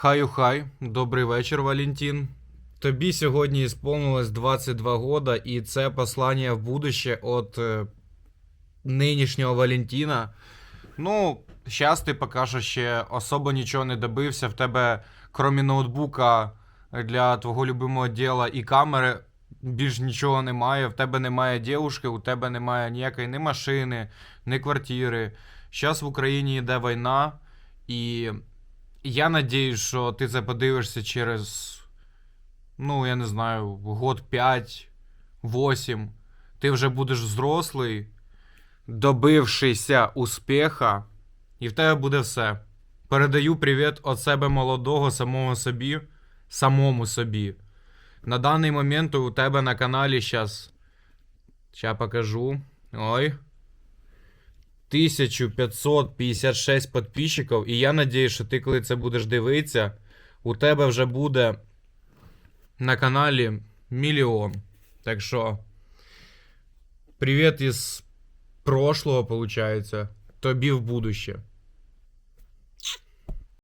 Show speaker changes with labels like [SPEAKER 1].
[SPEAKER 1] Хаю хай, добрий вечір, Валентин. Тобі сьогодні ісполнилось 22 года, і це послання в будуще від е, нинішнього Валентина. Ну, зараз ти поки що ще особо нічого не добився. В тебе, крім ноутбука для твого любимого діла і камери, більш нічого немає. В тебе немає дівушки, у тебе немає ніякої ні машини, ні квартири. Зараз в Україні йде війна, і я надіюсь, що ти це подивишся через, ну, я не знаю, год 5-8. Ти вже будеш взрослий, добившися успіха, і в тебе буде все. Передаю привіт від себе молодого, самого собі, самому собі. На даний момент у тебе на каналі зараз. Ща покажу. Ой. 1556 підписчиків, і я надіюсь, що ти, коли це будеш дивитися, у тебе вже буде на каналі мільйон. Так що, привіт із прошлого, виходить, тобі в будуще.